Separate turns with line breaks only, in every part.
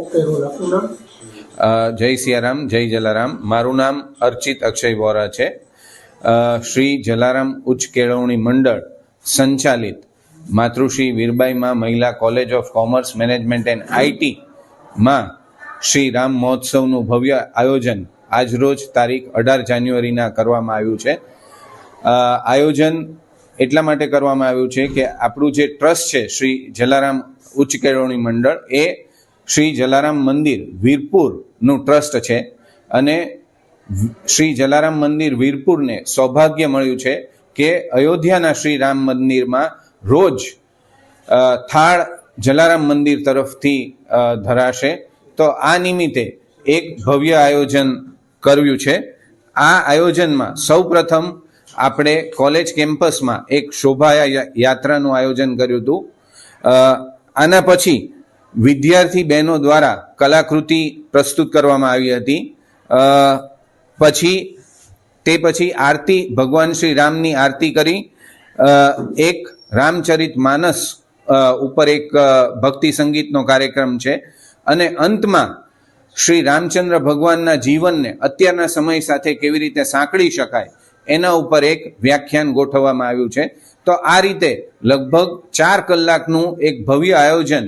Okay role આપનું નામ
જય સિયારામ, જય જલારામ. મારું નામ અર્ચિત અક્ષય વોરા છે. શ્રી જલારામ ઉચ્ચ કેળવણી મંડળ સંચાલિત માતૃશ્રી વીરબાઈમાં મહિલા college of commerce management and IT માં શ્રી રામ મહોત્સવનું ભવ્ય આયોજન આજરોજ તારીખ અઢાર જાન્યુઆરીના કરવામાં આવ્યું છે. આયોજન એટલા માટે કરવામાં આવ્યું છે કે આપણું જે ટ્રસ્ટ છે શ્રી જલારામ ઉચ્ચ કેળવણી મંડળ એ શ્રી જલારામ મંદિર વીરપુરનું ટ્રસ્ટ છે અને શ્રી જલારામ મંદિર વીરપુરને સૌભાગ્ય મળ્યું છે કે અયોધ્યાના શ્રી રામ મંદિરમાં રોજ થાળ જલારામ મંદિર તરફથી ધરાશે. તો આ નિમિત્તે એક ભવ્ય આયોજન કર્યું છે. આ આયોજનમાં સૌપ્રથમ આપણે કોલેજ કેમ્પસમાં એક શોભા યાત્રાનું આયોજન કર્યું હતું. આના પછી વિદ્યાર્થી બહેનો દ્વારા કલાકૃતિ પ્રસ્તુત કરવામાં આવી હતી. પછી, તે પછી આરતી, ભગવાન શ્રી રામની આરતી કરી. એક રામચરિત માનસ ઉપર એક ભક્તિ સંગીતનો કાર્યક્રમ છે. અને અંતમાં શ્રી રામચંદ્ર ભગવાનના જીવનને અત્યારના સમય સાથે કેવી રીતે સાંકળી શકાય, એના ઉપર એક વ્યાખ્યાન ગોઠવવામાં આવ્યું છે. તો આ રીતે લગભગ ચાર કલાકનું એક ભવ્ય આયોજન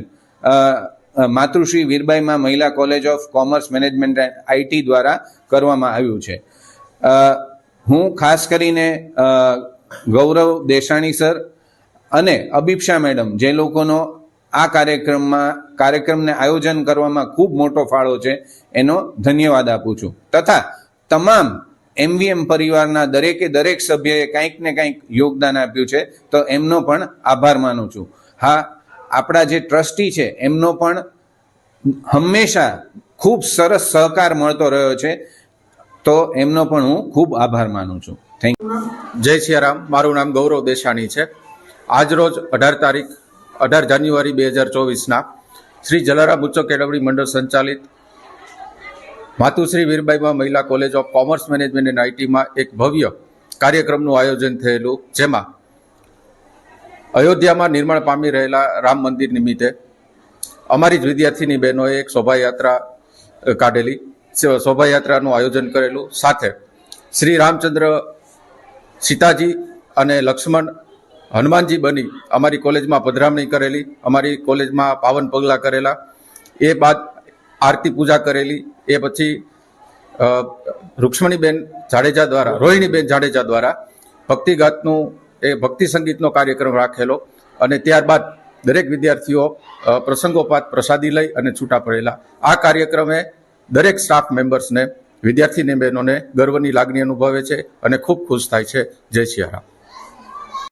માતૃશ્રી વીરબાઈમાં મહિલા college of commerce management and IT દ્વારા કરવામાં આવ્યું છે. હું ખાસ કરીને ગૌરવ દેસાણી સર અને અબીક્ષા મેડમ, જે લોકોનો આ કાર્યક્રમમાં, કાર્યક્રમને આયોજન કરવામાં ખૂબ મોટો ફાળો છે, એનો ધન્યવાદ આપું છું. તથા તમામ એમવીએમ પરિવારના દરેકે દરેક સભ્યએ કંઈક ને કંઈક યોગદાન આપ્યું છે, તો એમનો પણ આભાર માનું છું. હા આપણા જે ટ્રસ્ટી છે, એમનો પણ હંમેશા ખૂબ સરસ સહકાર મળતો રહ્યો છે. તો એમનો પણ હું ખૂબ આભાર માનું છું. થેન્ક યુ
જય સિયારામ. મારું નામ ગૌરવ દેસાણી છે. આજરોજ અઢાર તારીખ, અઢાર જાન્યુઆરી બે હજાર ચોવીસના શ્રી જલારામ ઉચ્ચ કેળવણી મંડળ સંચાલિત માતુશ્રી વીરબાઈમાં મહિલા college of commerce management and આઈટીમાં એક ભવ્ય કાર્યક્રમનું આયોજન થયેલું, જેમાં અયોધ્યામાં નિર્માણ પામી રહેલા રામ મંદિર નિમિત્તે અમારી જ વિદ્યાર્થીની બહેનોએ એક શોભાયાત્રા કાઢેલી. શોભાયાત્રાનું આયોજન કરેલું. સાથે શ્રી રામચંદ્ર સીતાજી અને લક્ષ્મણ હનુમાનજી બની અમારી કોલેજમાં પધરામણી કરેલી. અમારી કોલેજમાં પાવન પગલાં કરેલા. એ બાદ આરતી પૂજા કરેલી. એ પછી રુક્ષ્મણીબેન જાડેજા દ્વારા, રોહિણીબેન જાડેજા દ્વારા ભક્તિગાતનું એ ભક્તિ સંગીતનો કાર્યક્રમ રાખેલો અને ત્યારબાદ દરેક વિદ્યાર્થીઓ પ્રસંગોપાત પ્રસાદી લઈ અને છૂટા પડેલા. આ કાર્યક્રમે દરેક સ્ટાફ મેમ્બર્સને વિદ્યાર્થીની બહેનોને ગર્વની લાગણી અનુભવે છે અને ખૂબ ખુશ થાય છે. જય સિયારામ